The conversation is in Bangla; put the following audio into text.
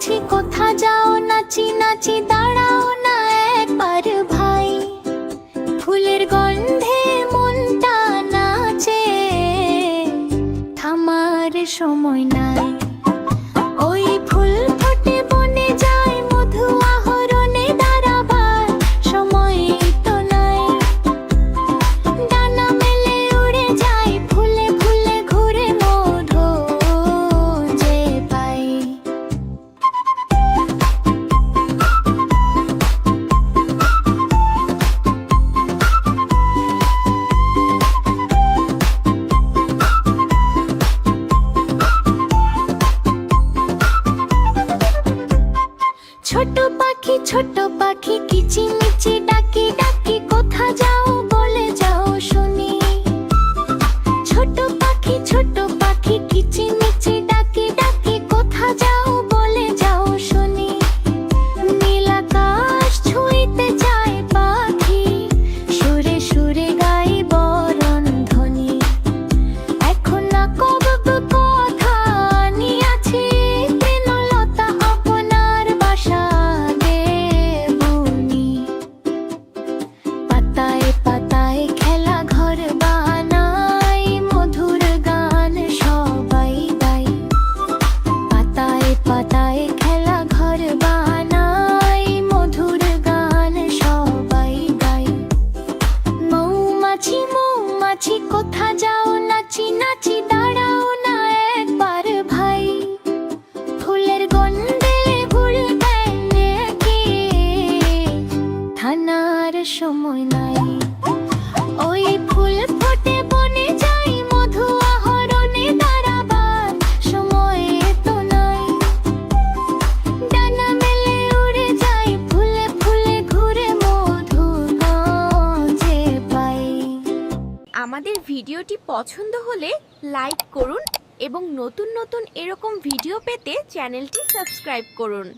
কাছে কোথা যাও নাচি নাচি দাঁড়াও না একবার ভাই। ফুলের গন্ধে মনটা নাচে। থামার সময় না ছোট পাখি ছোট পাখি কিচিমিচি ডাকি ডাকি, কোথা যাও বলে যাও শুনি। ছোট পাখি, ছোট থানার সময় নাই। ওই ফুল ফোটে, বনে যাই মধু আহরণে দাঁড়াবার সময় তো নাই। ডানা মেলে উড়ে যাই, ফুলে ফুলে ঘুরে মধু যে পাই। আমাদের ভিডিওটি পছন্দ হলে লাইক করুন এবং নতুন নতুন এরকম ভিডিও পেতে চ্যানেলটি সাবস্ক্রাইব করুন।